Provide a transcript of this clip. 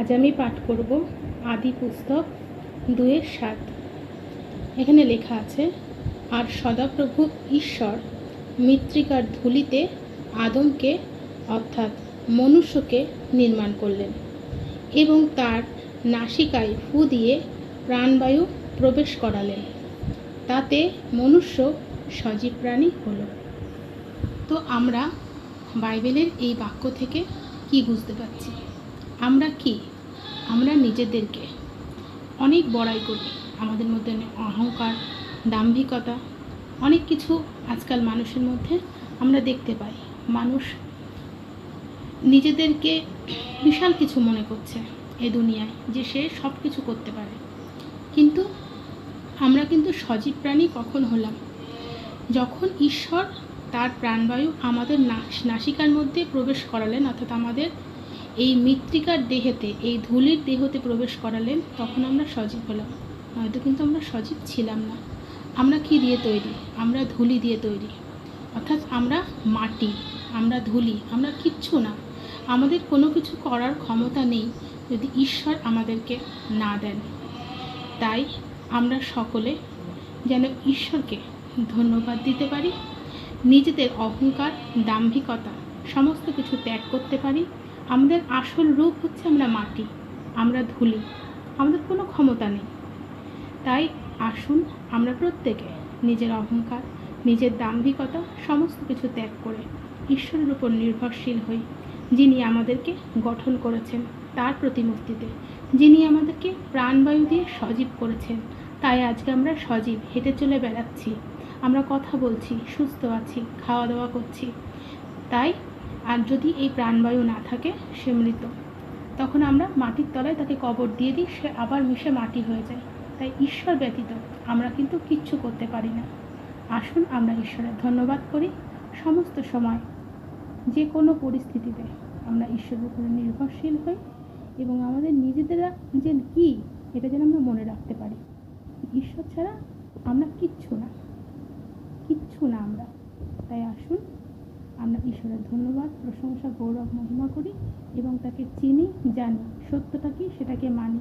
আজ আমি পাঠ করব আদি পুস্তক দুয়ের সাত। এখানে লেখা আছে, আর সদাপ্রভু ঈশ্বর মৃত্তিকার ধুলিতে আদমকে, অর্থাৎ মনুষ্যকে নির্মাণ করলেন এবং তার নাসিকায় ফু দিয়ে প্রাণবায়ু প্রবেশ করালেন। তাতে মনুষ্য সজীব প্রাণী হলো। তো আমরা বাইবেলের এই বাক্য থেকে কি বুঝতে পারছি? আমরা কি? আমরা নিজেদেরকে। অনেক বড়াই করি। আমাদের মধ্যে অহংকার, দাম্ভিকতা, অনেক কিছু আজকাল মানুষের মধ্যে আমরা দেখতে পাই। মানুষ নিজেদেরকে বিশাল কিছু মনে করছে এ দুনিয়ায় যে সে সব কিছু করতে পারে। কিন্তু আমরা কিন্তু সজীব প্রাণী কখন হলাম? যখন ঈশ্বর তার প্রাণবায়ু আমাদের নাস- নাসিকার মধ্যে প্রবেশ করালেন, অর্থাৎ আমাদের এই মৃত্তিকার দেহেতে, এই ধুলির দেহতে প্রবেশ করালেন, তখন আমরা সজীব হলাম। নয়তো কিন্তু আমরা সজীব ছিলাম না। আমরা কি দিয়ে তৈরি? আমরা ধুলি দিয়ে তৈরি। অর্থাৎ আমরা মাটি, আমরা ধুলি, আমরা কিচ্ছু না। আমাদের কোনো কিছু করার ক্ষমতা নেই যদি ঈশ্বর আমাদেরকে না দেন। তাই আমরা সকলে যেন ঈশ্বরকে ধন্যবাদ দিতে পারি, নিজেদের অহংকার, দাম্ভিকতা, সমস্ত কিছু ত্যাগ করতে পারি আমাদের আসল রূপ হচ্ছে আমরা মাটি, আমরা ধুলি, আমাদের কোনো ক্ষমতা নেই। তাই আসুন আমরা প্রত্যেকে নিজের অহংকার, নিজের দাম্ভিকতা সমস্ত কিছু ত্যাগ করে ঈশ্বরের উপর নির্ভরশীল হই, যিনি আমাদেরকে গঠন করেছেন তার প্রতিমূর্তিতে, যিনি আমাদেরকে প্রাণবায়ু দিয়ে সজীব করেছেন। তাই আজকে আমরা সজীব, হেঁটে চলে বেড়াচ্ছি। আমরা কথা বলছি, সুস্থ আছি, খাওয়া দাওয়া করছি। তাই আর যদি এই প্রাণবায়ু না থাকে, সে মৃত। তখন আমরা মাটির তলায় তাকে কবর দিয়ে দিই, সে আবার মিশে মাটি হয়ে যায়। তাই ঈশ্বর ব্যতীত আমরা কিন্তু কিচ্ছু করতে পারি না। আসুন আমরা ঈশ্বরের ধন্যবাদ করি। সমস্ত সময় যে কোনো পরিস্থিতিতে আমরা ঈশ্বরের উপরে নির্ভরশীল হই এবং আমাদের নিজেদেরা যে কী, এটা যেন আমরা মনে রাখতে পারি। ঈশ্বর ছাড়া আমরা কিচ্ছু না। কিচ্ছু না আমরা। তাই আসুন আমরা ঈশ্বরের ধন্যবাদ, প্রশংসা, গৌরব, মহিমা করি এবং তাকে চিনি, জানি। সত্যটা কি? সেটাকে মানি।